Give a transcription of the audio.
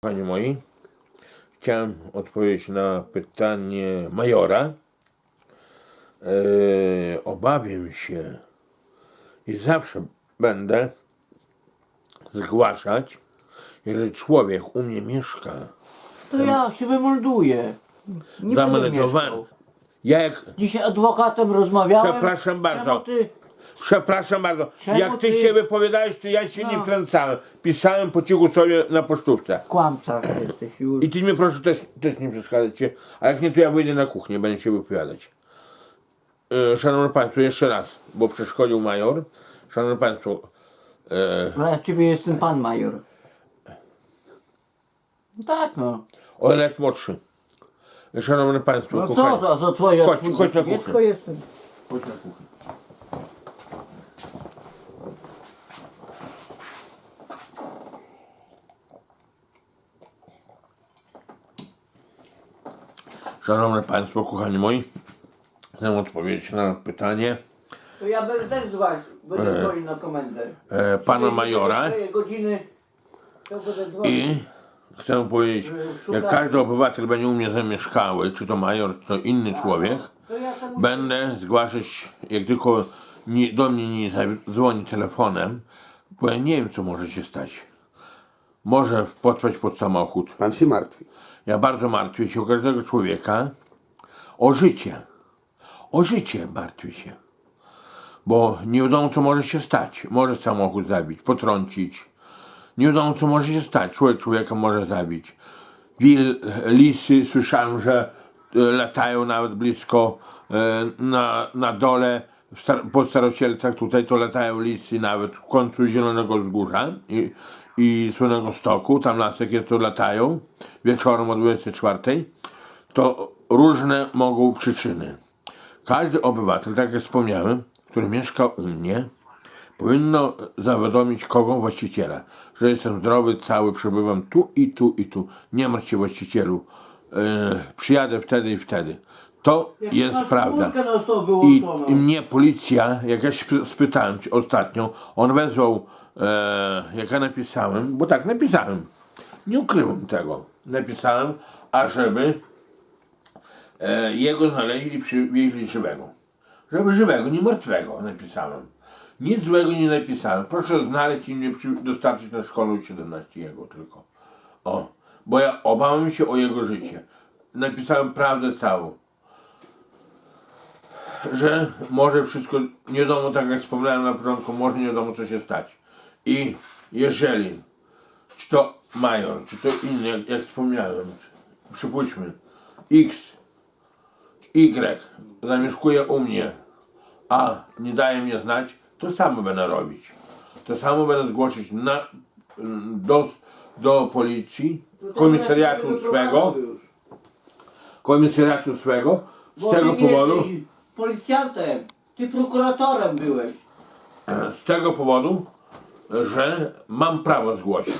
Panie moi, chciałem odpowiedzieć na pytanie majora. Eee, obawiam się i zawsze będę zgłaszać, jeżeli człowiek u mnie mieszka To ja się wymelduję. Nie będę zameldowany. mieszkał. Ja jak, Dzisiaj adwokatem rozmawiałem. Przepraszam bardzo. Czemu ty przepraszam bardzo, Czemu jak ty, ty- się wypowiadałeś, to ja się nie No. wtrącałem. Pisałem po cichu sobie na pocztówce. kłamca jesteś już. I ty mi proszę też, też nie przeszkadzać, a jak nie, to ja wyjdę na kuchnię, będę się wypowiadać. E, Szanowni Państwo, jeszcze raz, bo przeszkodził major. Szanowni Państwo, e, Ale ja ciebie jestem pan major. No tak no. Olenek młodszy. Szanowni Państwo, No co kochani, to za twoje Chodź, chodź na dziecko kuchnię. jestem. chodź na kuchnię. Szanowni Państwo, kochani moi, chcę odpowiedzieć na pytanie To ja będę też dzwonił. Będę dzwonił na komendę. e, pana majora. Godziny to będę dzwonił. I chcę powiedzieć, jak każdy obywatel będzie u mnie zamieszkały, czy to major, czy to inny człowiek, To ja tam będę zgłaszać, jak tylko nie, do mnie nie dzwoni telefonem, bo ja nie wiem, co może się stać. Może podpaść pod samochód. Pan się martwi. Ja bardzo martwię się o każdego człowieka, o życie. O życie martwię się. Bo nie wiadomo, co może się stać. Może samochód zabić, potrącić. Nie wiadomo, co może się stać. Człowiek człowieka może zabić. Wil, lisy, słyszałem, że e, latają nawet blisko e, na, na dole, po Starosielcach tutaj to latają lisy nawet w końcu Zielonego Wzgórza i, i Słonego Stoku, tam lasek jest, to latają wieczorem o 24. To różne mogą przyczyny. Każdy obywatel, tak jak wspomniałem, który mieszka u mnie, powinno zawiadomić kogo? Właściciela, że jestem zdrowy, cały, przebywam tu i tu i tu. Nie martw się właścicielu, e, przyjadę wtedy i wtedy. To Jak jest prawda. stole I, mnie policja, jak ja się spy- spytałem ci ostatnio, on wezwał, e, jak ja napisałem, bo tak napisałem, nie ukryłem tego, napisałem, ażeby e, jego znaleźli i przywieźli żywego. Żeby żywego, nie martwego napisałem. Nic złego nie napisałem. Proszę znaleźć i mnie przy, dostarczyć na szkolę 17 jego tylko. O, bo ja obawiam się o jego życie. Napisałem prawdę całą. Że może wszystko, nie wiadomo, tak jak wspomniałem na początku, może nie wiadomo co się stać. I jeżeli, czy to major, czy to inny, jak, jak wspomniałem, przypuśćmy, X Y zamieszkuje u mnie, a nie daje mnie znać, to samo będę robić. To samo będę zgłosić na, do, do policji, komisariatu swego, komisariatu swego, z tego powodu, policjantem. Ty prokuratorem byłeś. z tego powodu, że mam prawo zgłosić.